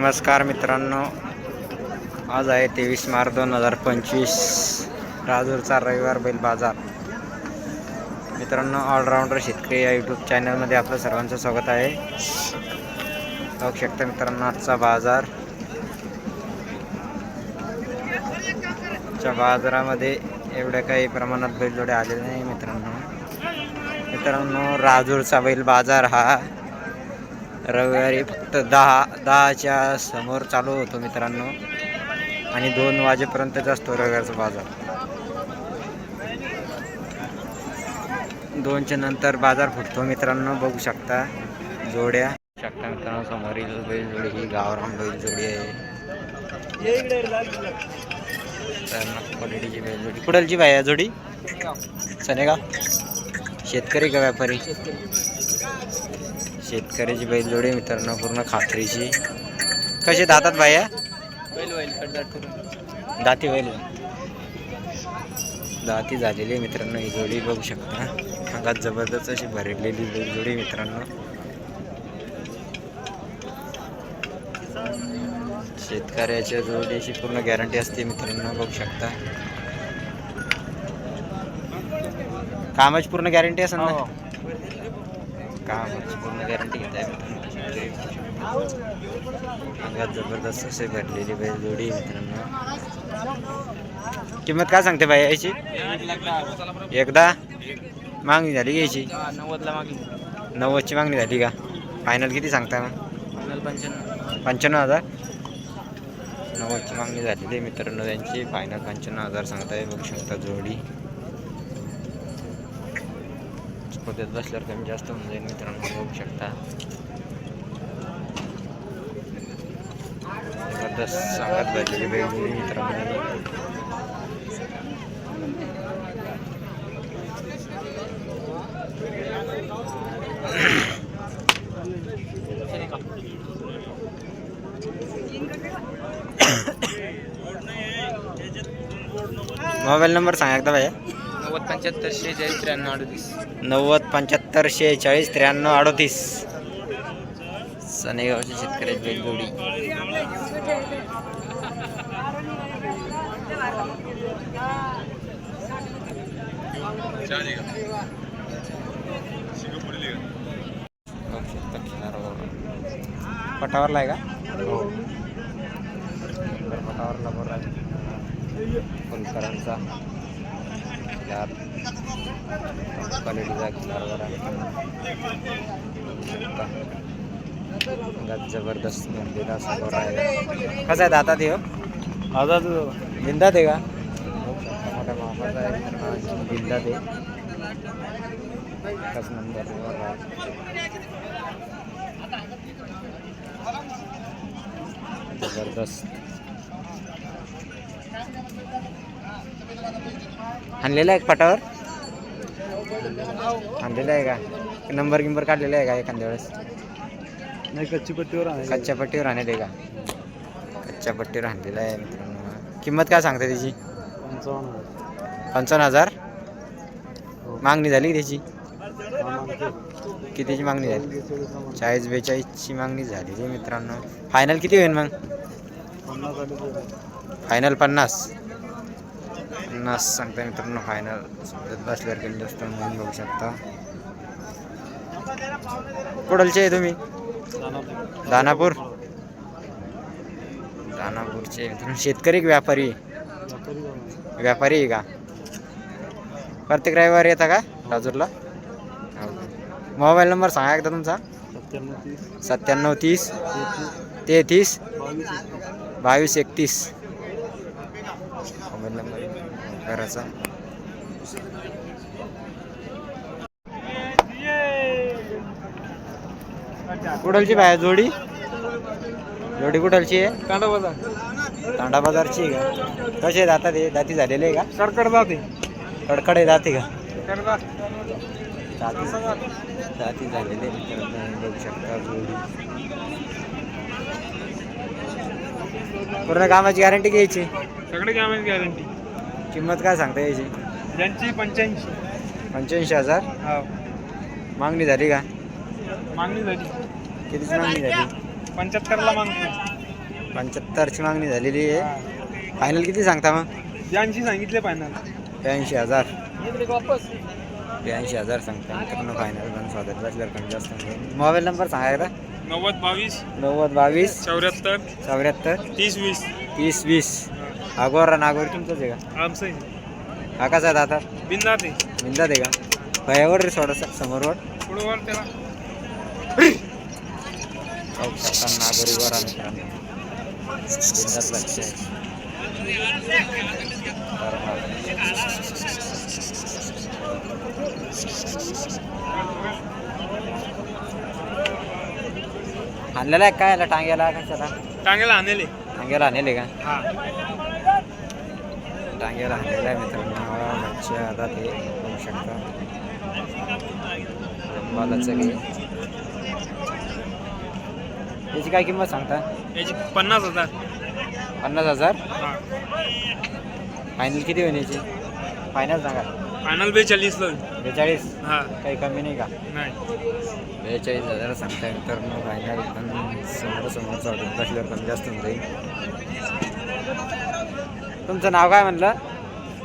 नमस्कार मित्रांनो. आज आहे तेवीस मार्च दोन हजार पंचवीस. राजूरचा रविवार बैल बाजार. मित्रांनो ऑलराऊंडर शेतकरी या यूट्यूब चॅनलमध्ये आपलं सर्वांचं स्वागत आहे. बघू शकता मित्रांनो आजचा बाजार. च्या बाजारामध्ये एवढ्या काही प्रमाणात बैलजोडे आलेले नाही मित्रांनो. मित्रांनो राजूरचा बैल बाजार हा रविवारी फक्त दहा दहाच्या समोर चालू होतो मित्रांनो. आणि दोन वाजेपर्यंतच असतो रविवारचा बाजार. दोनच्या नंतर बाजार फुटतो मित्रांनो बघू शकता. जोड्या. शकता मित्रांनो समोरील बैलजोडी ही गावरान बैलजोडी आहे. क्वालिटीची बैलजोडी. कुठलची बाई जोडी? सनेगाव? शेतकरी का व्यापारी? शेतकऱ्याची बैलजोडी मित्रांनो पूर्ण खात्रीची. कशी दातात करून दाती बैल दाती झालेली मित्रांनो ही जोडी बघू शकता अंगात जबरदस्त अशी भरलेली बैलजोडी मित्रांनो. शेतकऱ्याच्या जोडीची पूर्ण गॅरंटी असते मित्रांनो बघू शकता. कामाची पूर्ण गॅरंटी असेल ना? कामाची पूर्ण गॅरंटी घेत आहे मित्रांनो अंगात जबरदस्त असे भरलेली बैलजोडी आहे मित्रांनो. किंमत काय सांगते बाई याची? एकदा मागणी झाली घ्यायची नव्वदला मागली नव्वदची मागणी झाली का? फायनल किती सांगता मग? पन्नास पंच्याण्णव. पंच्याण्णव हजार? नव्वदची मागणी झालेली मित्रांनो त्यांची. फायनल पंच्याण्णव हजार सांगताय बघू शकता जोडी. स्पर्धेत बसल्यावर कमी जास्त मित्रांनो बघू शकता मित्रांनो मोबाईल नंबर सांगा एकदा भैया. नव्वद पंच्याहत्तर शेहेचाळीस त्र्याण्णव अडतीस. नव्वद पंच्याहत्तर शेहेचाळीस त्र्याण्णव अडतीस. सनेगावच्या शेतकऱ्याची किनारावर. पटावरला आहे का? बरं, पटावरला बरं. फुलकरांचा. खिलार क्वालिटीचा आहे शकता. अंगात जबरदस्त गंभीर असा बरं आहे कसा आहे दातात हे? आजाद बिंदात आहे का? मोठ्या मापाचा आहे एकच बरं आहे. जबरदस्त। आणलेला आहे पटावर? आणलेला आहे का? नंबर गिंबर काढलेला आहे का एखाद्या वेळेस? नाही कच्ची पट्टीवर आहे. कच्च्या पट्टीवर आणले का? कच्च्या पट्टीवर आणलेला आहे मित्रांनो. किंमत काय सांगते त्याची? पंचावन्न हजार. मागणी झाली त्याची? कितीची मागणी झाली? चाळीस बेचाळीसची मागणी. आहे मित्रांनो. फायनल किती होईल मग? फायनल पन्नास. पन्नास सांगता मित्रांनो फायनल बसल्यावर कमी जास्त म्हणून बघू शकता. कुठलचे आहे तुम्ही? दानापूर. दानापूरचे. मित्रांनो शेतकरी व्यापारी? व्यापारी आहे का? प्रत्येक रविवारी येता का राजूरला. मोबाईल नंबर सांगा एकदा तुमचा. सत्त्याण्णव तीस. तेहतीस. बावीस एकतीस. मोबाईल नंबर करायचा कुठलची बाय जोडी? जोडी कुठलची आहे? कांदा बाजार. तांडा बाजारची आहे का? कसे आहे दाता ते दाती झालेले आहे का? कडकड जाते. कडकडे दाते का? दाती दाती झालेले बघू शकता जोडी. पूर्ण कामाची गॅरंटी घ्यायची. सगळे कामाची गॅरंटी किंमत काय सांगता याची? ज्यांची पंच्याऐंशी. पंच्याऐंशी हजार? हा. मागणी झाली का? मागणी झाली. कितीची मागणी झाली? पंच्याहत्तरला मागतो पंच्याहत्तरची मागणी झालेली आहे. फायनल किती सांगता मग? यांची सांगितले फायनल ब्याऐंशी हजार. ब्याऐंशी हजार सांगता. मित्रांनो फायनल पण कमी जास्त. मोबाईल नंबर सांगायला नव्वद बावीस. नव्वद बावीस. चौऱ्याहत्तर. चौऱ्याहत्तर. तीस वीस. तीस वीस. अगोरा नागोर तुमचंच आहे का? आमचं हा कसा आहे दादा बिंदा ते मिळतात आहे का? भयावर रे थोडासा समोरवर पुढे वर त्याला. नागोरी गोरा मित्रांनो बिनधास्त लक्ष आहे आणलेला आहे काय याला टांग्याला कशाला? टांग्याला आणले टांग्याला आणले का? हा. आणलेला आहे मित्रांनो. मच्छी आता ते बघू शकता. बालाचं घे याची काय किंमत सांगता? याची पन्नास हजार. पन्नास हजार? हा. फायनल किती होईल याची? फायनल सांगा. फायनल बेचाळीस बेचाळीस? हा. काही कमी नाही का? नाही. बेचाळीस हजार सांगताय तर मग फायनल पण समोर समोरचा हॉटेल बसल्यावर कमी जास्त होऊन जाईल. तुमचं नाव काय म्हणलं?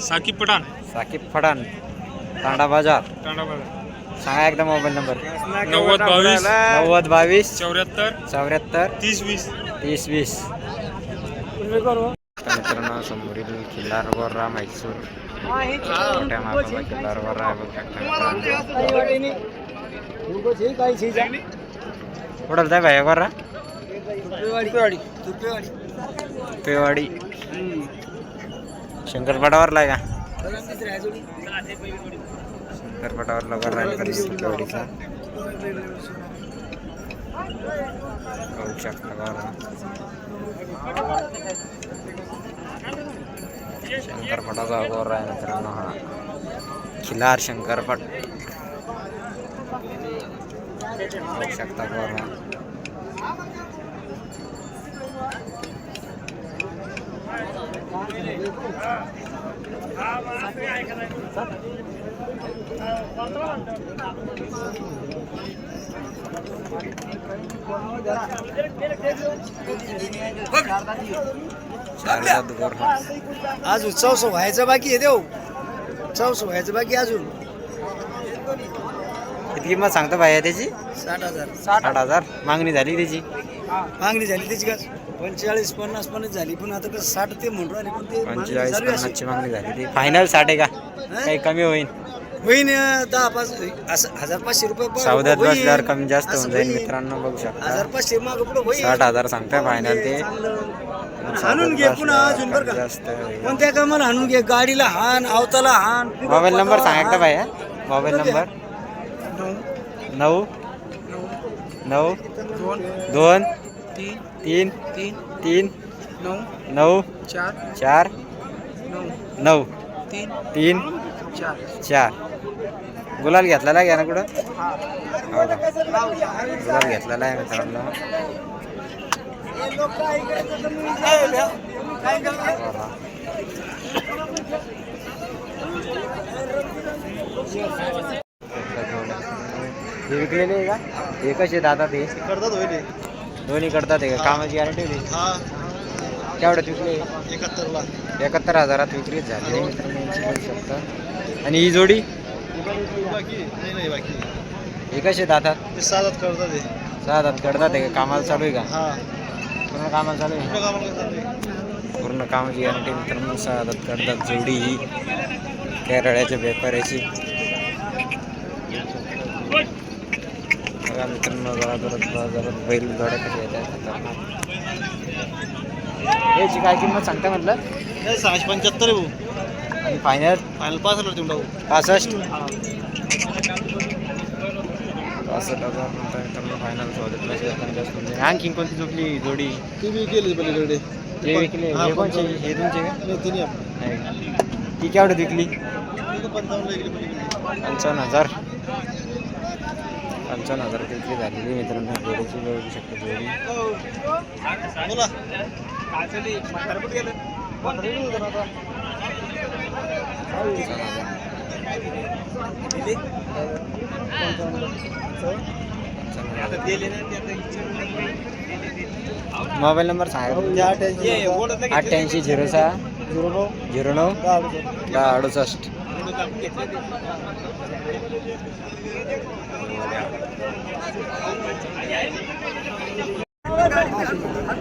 साकीब पठाण. साकीब फडान तांडा बाजार. तांडा बाजार. सांगा एकदा मोबाईल नंबर. नव्वद बावीस. नव्वद बावीस. चौऱ्याहत्तर. चौऱ्याहत्तर. तीस वीस. तीस वीस. तर मित्रांनो समोरील खिल्लार गोरा म्हैसूर. मोठ्या खिल्लार गोरा आहे बघू शकता मित्रांनो. कुठं जाय भाई? पेवाडी शंकरपाटावरला आहे का? शंकरपाटावरला गोरा आहे शंकरपटाचा गोरा आहे मित्रांनो हा. खिलार शंकरपट. शकता गोर आज उत्सव अजून बाकी आहे देऊ उत्सव व्हायचं बाकी अजून. किती किंमत सांगतो भाई त्याची? साठ हजार. साठ हजार. मागणी झाली त्याची? मागणी झाली त्याची का? पंचेचाळीस पन्नास पन्नास झाली. पण आता कसं साठ ते म्हणून राहिले पण ते मागणी पंचेचाळीस अशी. पन्नासची मागणी झाली ती फायनल साठ आहे का? काही कमी होईल होईन अं, दहा पाच असं हजार पाचशे रुपये ब- सौद्यात होईन. बसल्यावर कमी जास्त असं होऊन जाईल होईन. मित्रांनो बघू हजार शकता पाचशे माग पुढे होईल साठ हजार सांगताय फायनल ते. चांगलं. हाणून घे पुन्हा अजून बरं का. जास्त होईल. कोणत्या कामाला हाणून घे. गाडीला हाण आवताला पुढं मोबाईल नंबर सांगा हाण. भाई मोबाईल नंबर नऊ, नऊ. दोन. तीन. तीन. तीन. नऊ. चार. चार. नऊ. तीन. तीन. चार. चार. गुलाल घेतलेला घ्या ना कुठं? हो. का? गुलाल घेतलेला आहे मित्रांनो. हे विकलेले आहे का? हे कसे दादा ते. करतात होईल दोन्ही करतात आहे का कामाची गॅरंटी होती. हा. केवढ्यात विकले? एकाहत्तरला एकाहत्तर हजारात विक्रीच झाली. मित्रांनो यांची बघू शकता आणि ही जोडी? बाकी. नाही नाही बाकी. हे कसे दातात ते साधात करतात सहा दात आहे का कामाला चालू आहे का? हा. पूर्ण कामाला चालू आहे? कुठं कामाला करतात पूर्ण कामाची गॅरंटी मित्रांनो सहा दात करतात जोडी ही. केरळ्याच्या व्यापाऱ्याची. बघा मित्रांनो बाजारात बाजारात बैल जोड्या येतात याची काय किंमत सांगता म्हटलं? सहाशे पंच्याहत्तर आहे भाऊ. आणि फायनल फायनल पाच हजार टाकू पासष्ट? पासष्ट हजार म्हणता मित्रांनो फायनल जास्त. आणखीन कोणती झोपली जोडी? ती बी गेली पलीकडे ते विकले हा, कोणचे? पंचावन्न. हे तुमचे का? नाही आपण? ती केवढं विकली? पलीकडे पंचावन्न हजार. पंचावन्न हजार विक्री झालेली मित्रांनो जोडीची बघू शकतो जोडी मोबाईल नंबर सांगा अठ्ठ्याऐंशी झिरो सहा झिरो नऊ. झिरो नऊ दहा अडुसष्ट.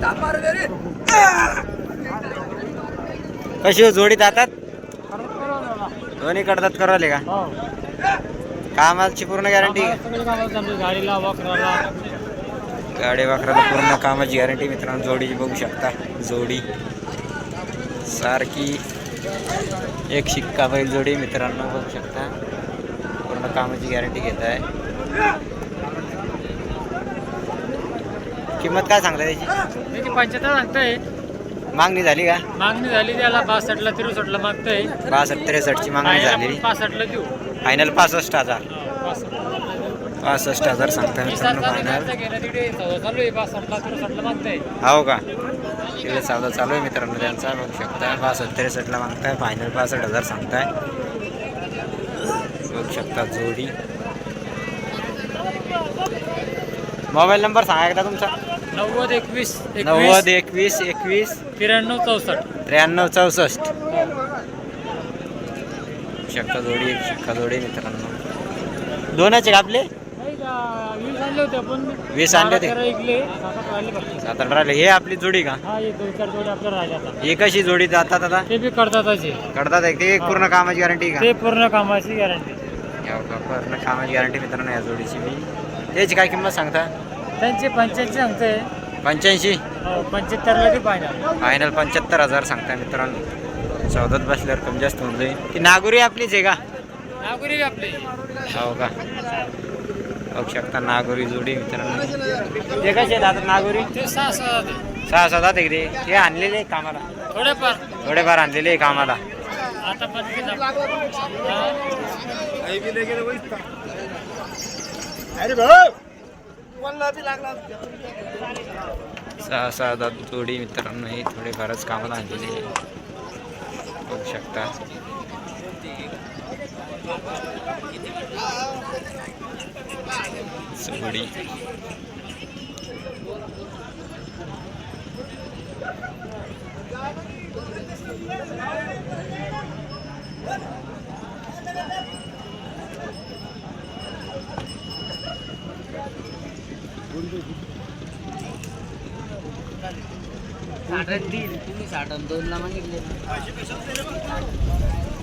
दहा कशी हो, जोडी जातात दोन्ही कडतात करवले का? कामाची पूर्ण गॅरंटी गाडीला गाडी वाकराला पूर्ण कामाची गॅरंटी मित्रांनो जोडीची बघू शकता. जोडी सारखी एक शिक्का बैल जोडी मित्रांनो बघू शकता. पूर्ण कामाची गॅरंटी घेत आहे. किंमत काय सांगता त्याची? त्याची पंच्याहत्तर सांगतोय. मागणी झाली का? मागणी झाली त्याला बासष्टला त्रेसष्टला मागतोय. बासष्ट त्रेसष्टची मागणी झाली पासष्टला देऊ. फायनल पासष्ट हजार. पासष्ट. हजार सांगता मित्रांनो फायनल हो का? तिकडे चौदा चालू आहे मित्रांनो त्यांचा बघू शकता बासष्ट त्रेसष्टला मागताय फायनल पासष्ट हजार सांगताय. बघू शकता जोडी. मोबाईल नंबर सांगा एकदा तुमचा. नव्वद एकवीस नव्वद एकवीस एकवीस. त्र्याण्णव चौसष्ट. त्र्याण्णव चौसष्ट. शकता जोडी एक शिक्का जोडी मित्रांनो. दोनच आहे का आपले वीस आणले होते वीस आणले होते? ऐकले सात आठ राहिले. हे आपली जोडी का? हा एक दोन चार जोडे आपल्या ही कशी जोडी जातात आता? ते बी करतात असे करतात ते पूर्ण कामाची गॅरंटी का? ते पूर्ण कामाची गॅरंटी हो का पूर्ण कामाची गॅरंटी मित्रांनो या जोडीची मी त्याची काय किंमत सांगता? त्यांचे पंच्याऐंशी सांगते पंच्याऐंशी? पंच्याहत्तरला ते पाहिजे फायनल पंच्याहत्तर हजार सांगताय मित्रांनो. चौदात बसल्यावर कमी जास्त होऊन जाईल. ती नागुरी आपलीच आहे का? नागरिक आपले. हो का? बघू शकता नागोरी जोडी मित्रांनो. ते कसे आता नागोरी? ते सहा सहा आहेत. ते ते आणलेले आहे कामाला. थोडेफार. थोडेफार आणलेले आहे कामाला. आता पण अरे भाऊ! मला बी लागला. सहा सहा दात जोडी मित्रांनो. हे थोडेफारच कामाला आणलेले आहे बघू शकता. जोडी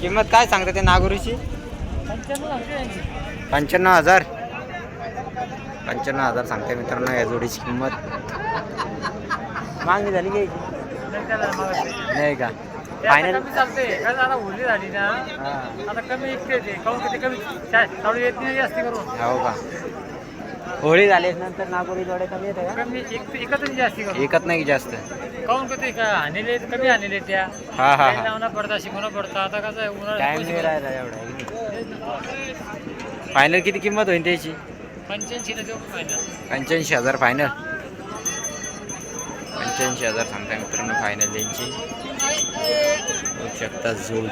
किंमत काय सांगता ते नागोरीची? पंच्याण्णव हजार. पंच्याण्णव हजार सांगते मित्रांनो या जोडीची किंमत. मागणी झाली की नाही का? फायनल झाली ना आता कमी कमी? येत नाही जास्ती करून. हो का? होळी झाली नंतर नागोरी जोडे कमी येते का? कमी एक एकच जास्ती एकत नाही जास्त. काऊन किती? कमी आणले त्या. हा लावणं पडता शिकवणं पडतं. आता कसं टाइम नाही राहिला एवढा फायनल किती किंमत होईल त्याची? पंच्याऐंशी हजार फायनल पंच्याऐंशी हजार सांगताय मित्रांनो फायनल त्यांची बघू शकता जोडी.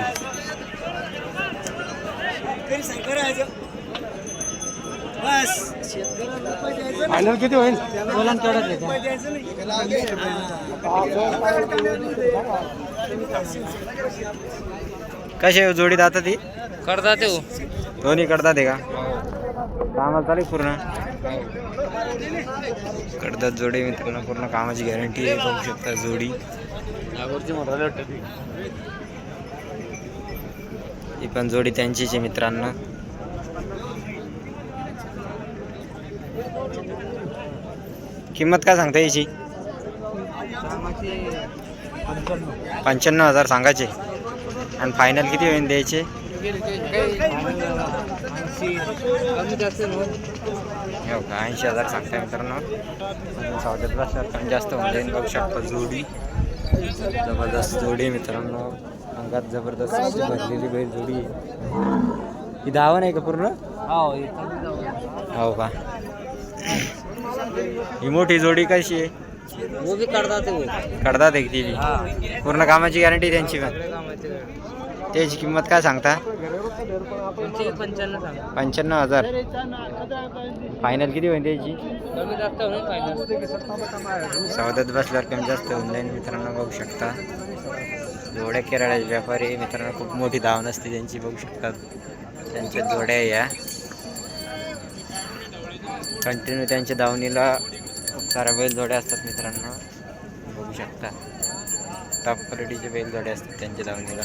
बस. फायनल किती होईल? बोला तेवढंच कसे जोडीत आता ती? करता ते दोन्ही करतात आहे का? कामाला चालू पूर्ण? करतात जोडी मित्रांनो पूर्ण कामाची गॅरंटी आहे बघू शकता जोडी. ही पण जोडी त्यांचीच आहे मित्रांनो. किंमत काय सांगता याची? पंच्याण्णव हजार सांगायचे. आणि फायनल किती होईल द्यायचे? हो का ऐंशी हजार सांगताय मित्रांनो. सौद्यात बसल्यावर पण जास्त होऊन जाईल बघू शकता जोडी. जबरदस्त जोडी मित्रांनो. अंगात जबरदस्त भरलेली बैल जोडी आहे. ही धावा नाही का पूर्ण? हो का? ही मोठी जोडी कशी आहे? वो ते. कडतात एक पूर्ण कामाची गॅरंटी त्यांची पण. त्याची किंमत काय सांगता? पंच्याण्णव हजार. फायनल किती होईल त्याची? सौद्यात बसल्यावर कमी जास्त होऊन जाईल मित्रांनो बघू शकता. जोड्या केरळाचे व्यापारी मित्रांनो खूप मोठी धावण असते त्यांची बघू शकतात त्यांच्या जोड्या या. कंटिन्यू त्यांच्या धावणीला खूप साऱ्या बैलजोड्या असतात मित्रांनो. बघू शकता. टॉप क्वालिटीचे बैलजोड्या असतात त्यांच्या धावणीला.